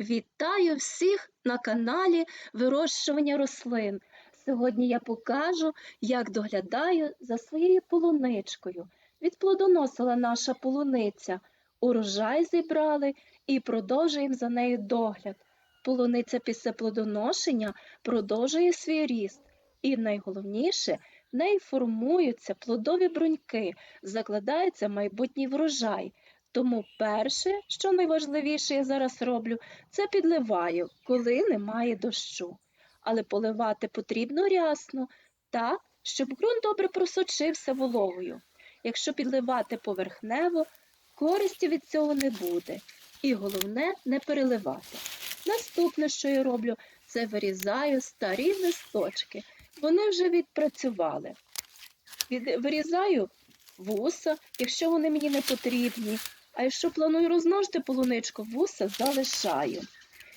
Вітаю всіх на каналі Вирощування рослин. Сьогодні я покажу, як доглядаю за своєю полуничкою. Відплодоносила наша полуниця, урожай зібрали і продовжуємо за нею догляд. Полуниця після плодоношення продовжує свій ріст, і найголовніше, в неї формуються плодові бруньки, закладається майбутній врожай. Тому перше, що найважливіше я зараз роблю, це підливаю, коли немає дощу. Але поливати потрібно рясно, так, щоб ґрунт добре просочився вологою. Якщо підливати поверхнево, користі від цього не буде. І головне не переливати. Наступне, що я роблю, це вирізаю старі листочки. Вони вже відпрацювали. Від... Вирізаю вуса, якщо вони мені не потрібні. А якщо планую розмножити полуничку, вуса залишаю.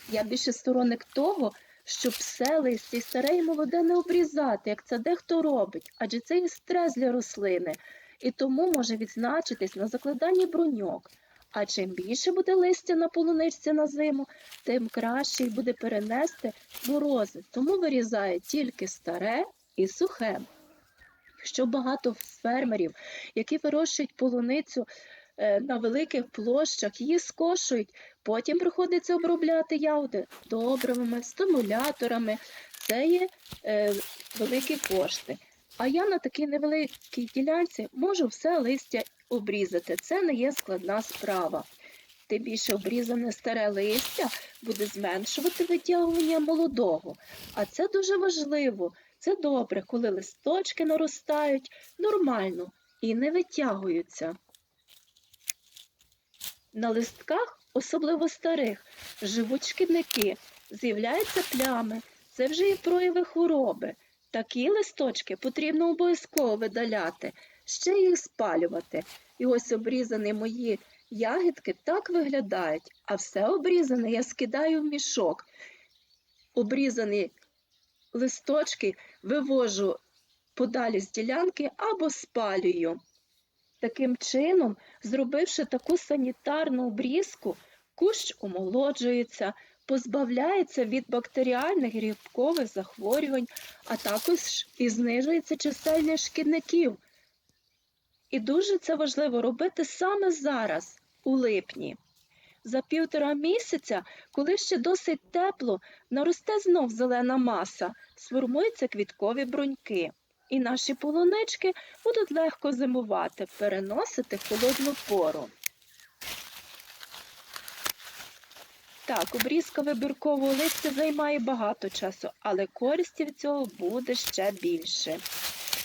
Я більше сторонник того, щоб все листя і старе і молоде не обрізати, як це дехто робить, адже це є стрес для рослини, і тому може відзначитись на закладанні бруньок. А чим більше буде листя на полуничці на зиму, тим краще й буде перенести морози. Тому вирізаю тільки старе і сухе. Якщо багато фермерів, які вирощують полуницю, на великих площах її скошують, потім приходиться обробляти ягоди добривами, стимуляторами. Це є е, великі кошти. А я на такій невеликій ділянці можу все листя обрізати. Це не є складна справа. Тим більше обрізане старе листя буде зменшувати витягування молодого. А це дуже важливо. Це добре, коли листочки наростають нормально і не витягуються. На листках, особливо старих, живуть шкідники, з'являються плями, це вже є прояви хвороби. Такі листочки потрібно обов'язково видаляти, ще їх спалювати. І ось обрізані мої ягідки так виглядають, а все обрізане я скидаю в мішок. Обрізані листочки вивожу подалі з ділянки або спалюю. Таким чином, зробивши таку санітарну обрізку, кущ омолоджується, позбавляється від бактеріальних грибкових захворювань, а також і знижується чисельність шкідників. І дуже це важливо робити саме зараз, у липні. За півтора місяця, коли ще досить тепло, наросте знов зелена маса, сформуються квіткові бруньки, і наші полунички будуть легко зимувати, переносити холодну пору. Так, обрізка вибіркового листя займає багато часу, але користі від цього буде ще більше.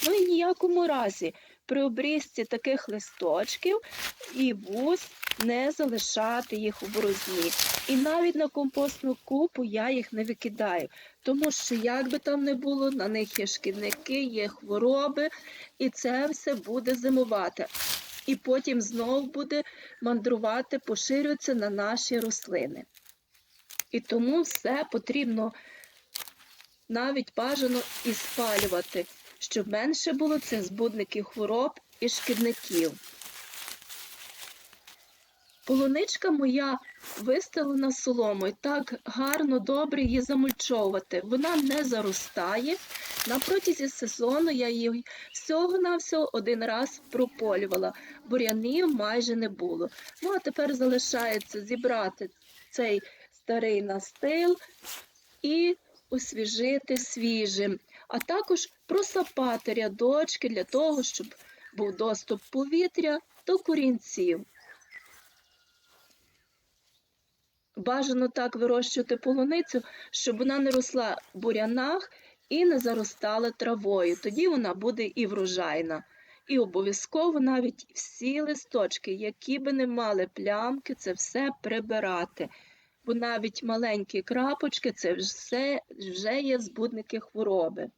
Ну і ніякому разі при обрізці таких листочків і вуз не залишати їх у борозні. І навіть на компостну купу я їх не викидаю, тому що, як би там не було, на них є шкідники, є хвороби, і це все буде зимувати. І потім знов буде мандрувати, поширюватися на наші рослини. І тому все потрібно навіть бажано і спалювати, щоб менше було цих збудників хвороб і шкідників. Полуничка моя вистелена соломою, так гарно, добре її замульчовувати. Вона не заростає. На протязі сезону я її всього-навсього один раз прополювала, бур'янів майже не було. Ну, а тепер залишається зібрати цей старий настил і освіжити свіжим, а також просапати рядочки для того, щоб був доступ повітря до корінців. Бажано так вирощувати полуницю, щоб вона не росла в бурянах і не заростала травою. Тоді вона буде і врожайна. І обов'язково навіть всі листочки, які би не мали плямки, це все прибирати. Бо навіть маленькі крапочки це все вже є збудники хвороби.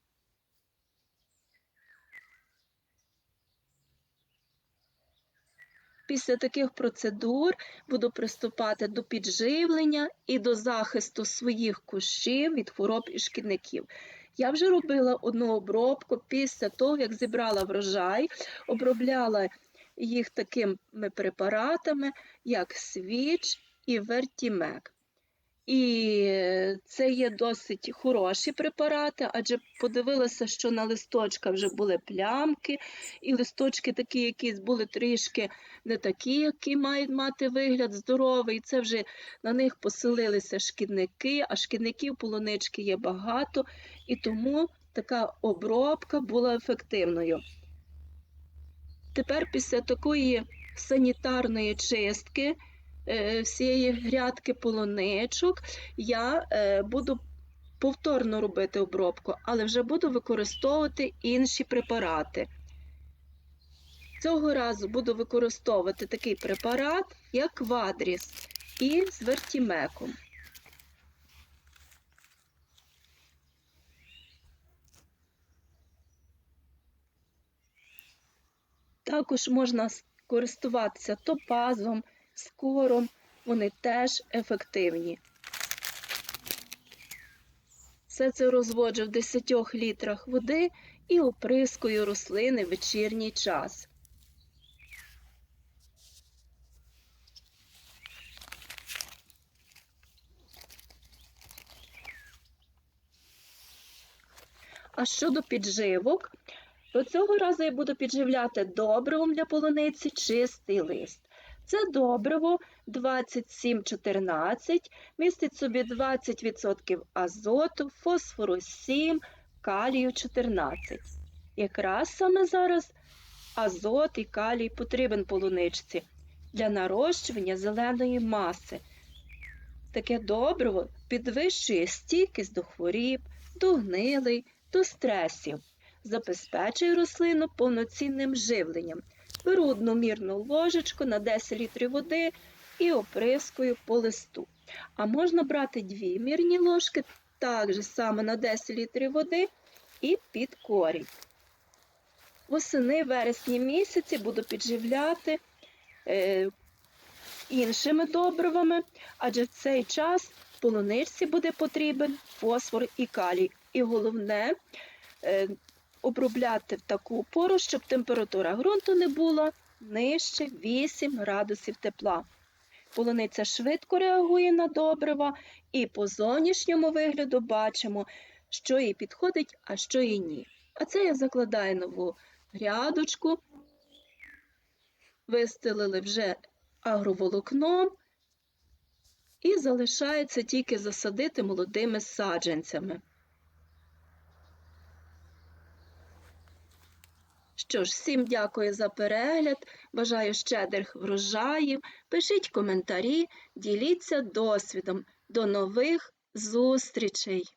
Після таких процедур буду приступати до підживлення і до захисту своїх кущів від хвороб і шкідників. Я вже робила одну обробку після того, як зібрала врожай, обробляла їх такими препаратами, як свіч і вертімек. І це є досить хороші препарати, адже подивилася, що на листочках вже були плямки, і листочки такі якісь були трішки не такі, які мають мати вигляд здоровий. Це вже на них поселилися шкідники, а шкідників полунички є багато, і тому така обробка була ефективною. Тепер після такої санітарної чистки всієї грядки полуничок я е, буду повторно робити обробку, але вже буду використовувати інші препарати. Цього разу буду використовувати такий препарат, як квадріс і з вертімеком. Також можна користуватися топазом, скором, вони теж ефективні. Все це розводжу в 10 літрах води і оприскую рослини в вечірній час. А щодо підживок, то цього разу я буду підживляти добривом для полуниці чистий лист. Це добриво 2714, містить собі 20% азоту, фосфору 7, калію 14. Якраз саме зараз азот і калій потрібен полуничці для нарощування зеленої маси. Таке добриво підвищує стійкість до хворіб, до гнилий, до стресів забезпечує рослину повноцінним живленням. Беру одну мірну ложечку на 10 літрів води і оприскую по листу. А можна брати дві мірні ложки, так же само на 10 літрів води і під корінь. Восени вересні місяці буду підживляти е, іншими добривами, адже в цей час полуничці буде потрібен фосфор і калій. І головне, е, обробляти в таку пору, щоб температура ґрунту не була нижче 8 градусів тепла. Полуниця швидко реагує на добрива, і по зовнішньому вигляду бачимо, що їй підходить, а що їй ні. А це я закладаю нову грядочку, вистелили вже агроволокном, і залишається тільки засадити молодими саджанцями. Що ж, всім дякую за перегляд. Бажаю щедрих врожаїв. Пишіть коментарі, діліться досвідом. До нових зустрічей!